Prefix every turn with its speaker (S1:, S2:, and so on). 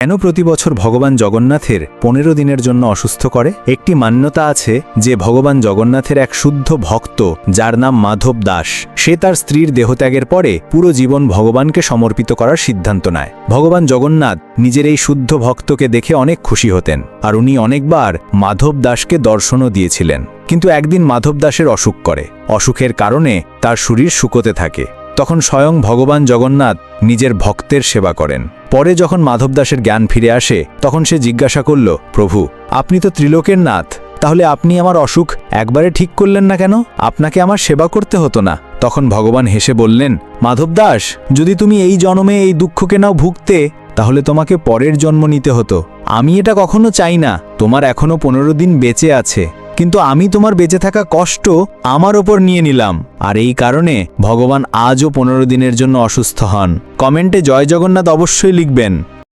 S1: কেন প্রতি বছর ভগবান জগন্নাথের পনেরো দিনের জন্য অসুস্থ করে? একটি মান্যতা আছে যে ভগবান জগন্নাথের এক শুদ্ধ ভক্ত, যার নাম মাধব দাস, সে তার স্ত্রীর দেহত্যাগের পরে পুরো জীবন ভগবানকে সমর্পিত করার সিদ্ধান্ত নেয়। ভগবান জগন্নাথ নিজের এই শুদ্ধ ভক্তকে দেখে অনেক খুশি হতেন, আর উনি অনেকবার মাধব দাসকে দর্শনও দিয়েছিলেন। কিন্তু একদিন মাধব দাসের অসুখ করে। অসুখের কারণে তার শরীর শুকোতে থাকে। তখন স্বয়ং ভগবান জগন্নাথ নিজের ভক্তের সেবা করেন। পরে যখন মাধব দাসের জ্ঞান ফিরে আসে, তখন সে জিজ্ঞাসা করল, প্রভু, আপনি তো ত্রিলোকের নাথ। তাহলে আপনি আমার অসুখ একবারে ঠিক করলেন না কেন? আপনাকে আমার সেবা করতে হতো না। তখন ভগবান হেসে বললেন, মাধব দাস, যদি তুমি এই জন্মে এই দুঃখকে নাও ভুগতে, তাহলে তোমাকে পরের জন্ম নিতে হতো। আমি এটা কখনো চাই না। তোমার এখনও পনেরো দিন বেঁচে আছে। কিন্তু আমি তোমার বেঁচে থাকা কষ্ট আমার ওপর নিয়ে নিলাম। আর এই কারণে ভগবান আজও পনেরো দিনের জন্য অসুস্থ হন। কমেন্টে জয় জগন্নাথ অবশ্যই লিখবেন।